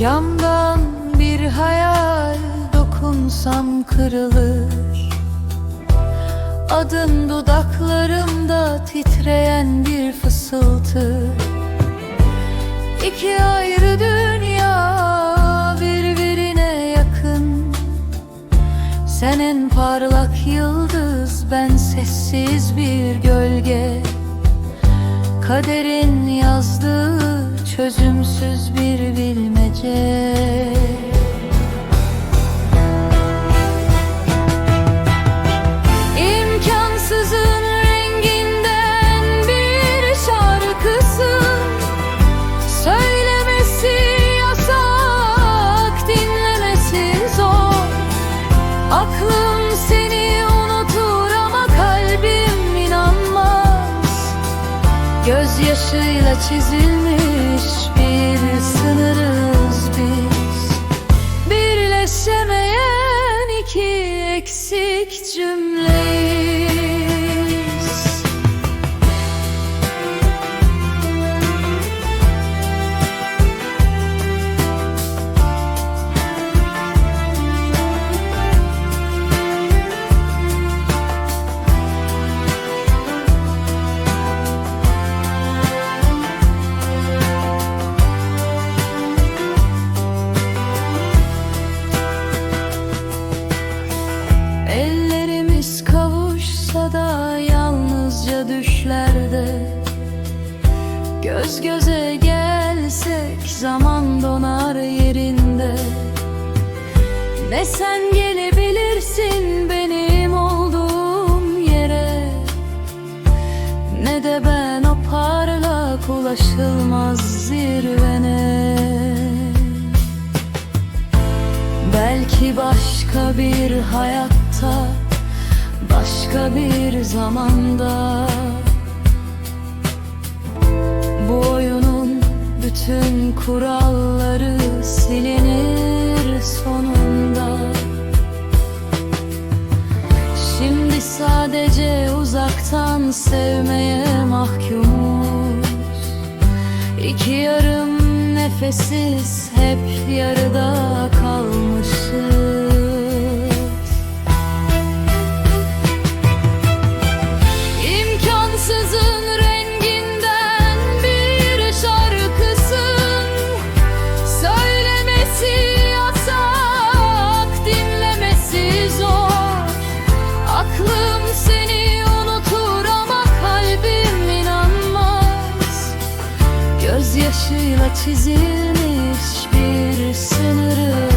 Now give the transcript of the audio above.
Yandan bir hayal dokunsam kırılır. Adın dudaklarımda titreyen bir fısıltı. İki ayrı dünya birbirine yakın. Senin parlak yıldız ben sessiz bir gölge. Kaderin yazdığı çözümsüz bir bilme bilmece İmkansızın renginden bir şarkısın Söylemesi yasak, dinlemesi zor. Aklım seni unutur ama kalbim inanmaz. Gözyaşıyla çizilmiş bir sınırız i'm jumelée. Göz göze gelsek zaman donar yerinde. Ne sen gelebilirsin benim olduğum yere. Ne de ben o parlak ulaşılmaz zirvene. Belki başka bir hayatta Başka bir zamanda Bu oyunun bütün kuralları silinir sonunda. Şimdi sadece uzaktan sevmeye mahkumuz. İki yarım nefessiz hep yarıda Gözyaşıyla çizilmiş bir sınırız